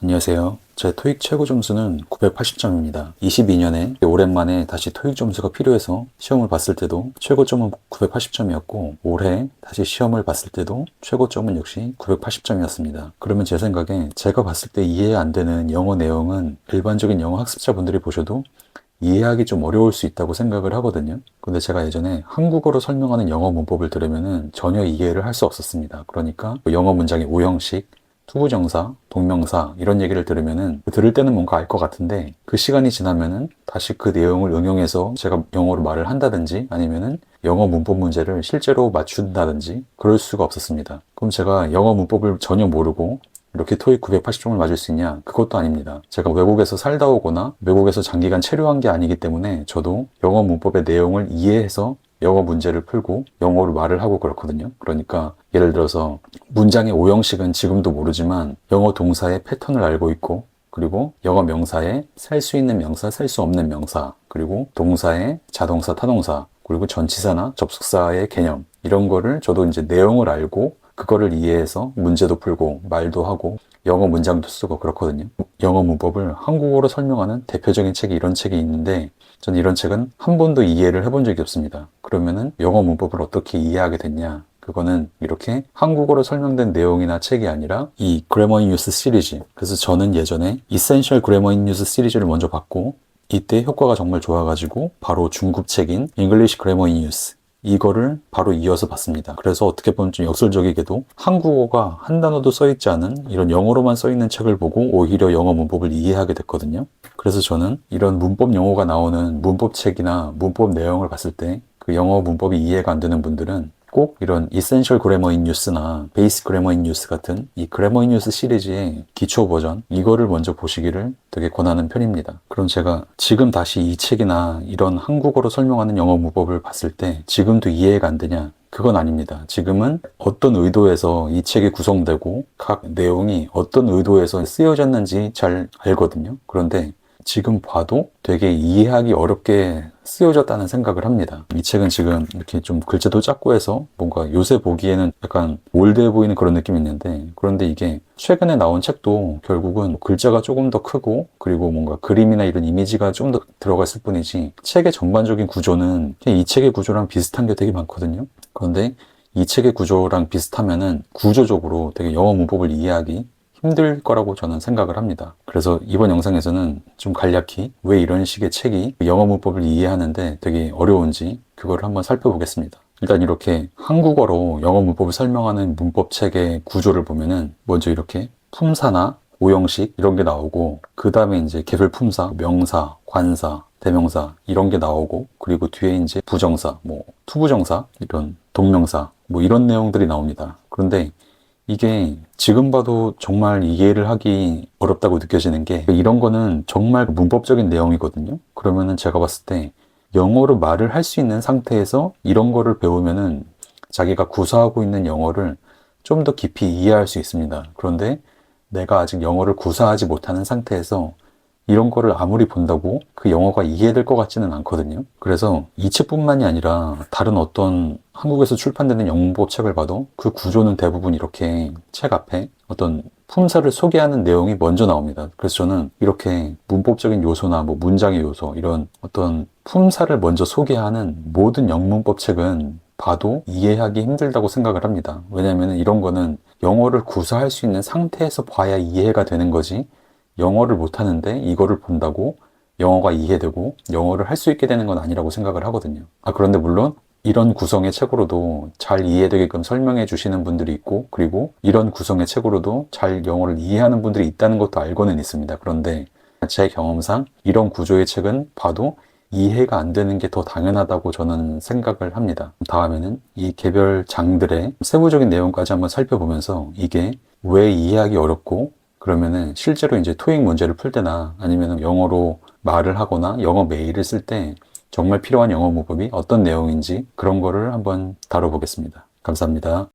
안녕하세요. 제 토익 최고 점수는 980점입니다. 22년에 오랜만에 다시 토익 점수가 필요해서 시험을 봤을 때도 최고점은 980점이었고 올해 다시 시험을 봤을 때도 최고점은 역시 980점이었습니다. 그러면 제 생각에 제가 봤을 때 이해 안 되는 영어 내용은 일반적인 영어 학습자분들이 보셔도 이해하기 좀 어려울 수 있다고 생각을 하거든요. 근데 제가 예전에 한국어로 설명하는 영어 문법을 들으면은 전혀 이해를 할 수 없었습니다. 그러니까 영어 문장의 오형식, 투부정사, 동명사 이런 얘기를 들으면은 들을 때는 뭔가 알 것 같은데 그 시간이 지나면은 다시 그 내용을 응용해서 제가 영어로 말을 한다든지 아니면은 영어 문법 문제를 실제로 맞춘다든지 그럴 수가 없었습니다. 그럼 제가 영어 문법을 전혀 모르고 이렇게 토익 980점을 맞을 수 있냐? 그것도 아닙니다. 제가 외국에서 살다 오거나 외국에서 장기간 체류한 게 아니기 때문에 저도 영어 문법의 내용을 이해해서 영어 문제를 풀고 영어로 말을 하고 그렇거든요. 그러니까 예를 들어서 문장의 오형식은 지금도 모르지만 영어 동사의 패턴을 알고 있고 그리고 영어 명사에 살 수 있는 명사, 살 수 없는 명사, 그리고 동사의 자동사, 타동사, 그리고 전치사나 접속사의 개념 이런 거를 저도 이제 내용을 알고 그거를 이해해서 문제도 풀고 말도 하고 영어 문장도 쓰고 그렇거든요. 영어 문법을 한국어로 설명하는 대표적인 책이 이런 책이 있는데 전 이런 책은 한 번도 이해를 해본 적이 없습니다. 그러면은 영어 문법을 어떻게 이해하게 됐냐? 그거는 이렇게 한국어로 설명된 내용이나 책이 아니라 이 그래머 인 뉴스 시리즈. 그래서 저는 예전에 이센셜 그래머 인 뉴스 시리즈를 먼저 봤고 이때 효과가 정말 좋아가지고 바로 중급 책인 English Grammar in Use 이거를 바로 이어서 봤습니다. 그래서 어떻게 보면 좀 역설적이게도 한국어가 한 단어도 써있지 않은 이런 영어로만 써있는 책을 보고 오히려 영어 문법을 이해하게 됐거든요. 그래서 저는 이런 문법 용어가 나오는 문법 책이나 문법 내용을 봤을 때 그 영어 문법이 이해가 안 되는 분들은 꼭 이런 이센셜 그래머 인 뉴스나 베이스 그래머 인 뉴스 같은 이 그래머 인 뉴스 시리즈의 기초 버전 이거를 먼저 보시기를 되게 권하는 편입니다. 그럼 제가 지금 다시 이 책이나 이런 한국어로 설명하는 영어 문법을 봤을 때 지금도 이해가 안 되냐? 그건 아닙니다. 지금은 어떤 의도에서 이 책이 구성되고 각 내용이 어떤 의도에서 쓰여졌는지 잘 알거든요. 그런데 지금 봐도 되게 이해하기 어렵게 쓰여졌다는 생각을 합니다. 이 책은 지금 이렇게 좀 글자도 작고 해서 뭔가 요새 보기에는 약간 올드해 보이는 그런 느낌이 있는데 그런데 이게 최근에 나온 책도 결국은 글자가 조금 더 크고 그리고 뭔가 그림이나 이런 이미지가 좀 더 들어갔을 뿐이지 책의 전반적인 구조는 이 책의 구조랑 비슷한 게 되게 많거든요. 그런데 이 책의 구조랑 비슷하면은 구조적으로 되게 영어 문법을 이해하기 힘들 거라고 저는 생각을 합니다. 그래서 이번 영상에서는 좀 간략히 왜 이런 식의 책이 영어 문법을 이해하는데 되게 어려운지 그걸 한번 살펴보겠습니다. 일단 이렇게 한국어로 영어 문법을 설명하는 문법 책의 구조를 보면은 먼저 이렇게 품사나 오형식 이런 게 나오고 그 다음에 이제 개별 품사, 명사, 관사, 대명사 이런 게 나오고 그리고 뒤에 이제 부정사, 뭐 투부정사 이런 동명사 뭐 이런 내용들이 나옵니다. 그런데 이게 지금 봐도 정말 이해를 하기 어렵다고 느껴지는 게 이런 거는 정말 문법적인 내용이거든요. 그러면은 제가 봤을 때 영어로 말을 할 수 있는 상태에서 이런 거를 배우면은 자기가 구사하고 있는 영어를 좀 더 깊이 이해할 수 있습니다. 그런데 내가 아직 영어를 구사하지 못하는 상태에서 이런 거를 아무리 본다고 그 영어가 이해될 것 같지는 않거든요. 그래서 이 책뿐만이 아니라 다른 어떤 한국에서 출판되는 영문법 책을 봐도 그 구조는 대부분 이렇게 책 앞에 어떤 품사를 소개하는 내용이 먼저 나옵니다. 그래서 저는 이렇게 문법적인 요소나 뭐 문장의 요소 이런 어떤 품사를 먼저 소개하는 모든 영문법 책은 봐도 이해하기 힘들다고 생각을 합니다. 왜냐하면 이런 거는 영어를 구사할 수 있는 상태에서 봐야 이해가 되는 거지 영어를 못하는데 이거를 본다고 영어가 이해되고 영어를 할 수 있게 되는 건 아니라고 생각을 하거든요. 아, 그런데 물론 이런 구성의 책으로도 잘 이해되게끔 설명해 주시는 분들이 있고 그리고 이런 구성의 책으로도 잘 영어를 이해하는 분들이 있다는 것도 알고는 있습니다. 그런데 제 경험상 이런 구조의 책은 봐도 이해가 안 되는 게 더 당연하다고 저는 생각을 합니다. 다음에는 이 개별 장들의 세부적인 내용까지 한번 살펴보면서 이게 왜 이해하기 어렵고 그러면은 실제로 이제 토익 문제를 풀 때나 아니면 영어로 말을 하거나 영어 메일을 쓸 때 정말 필요한 영어 문법이 어떤 내용인지 그런 거를 한번 다뤄보겠습니다. 감사합니다.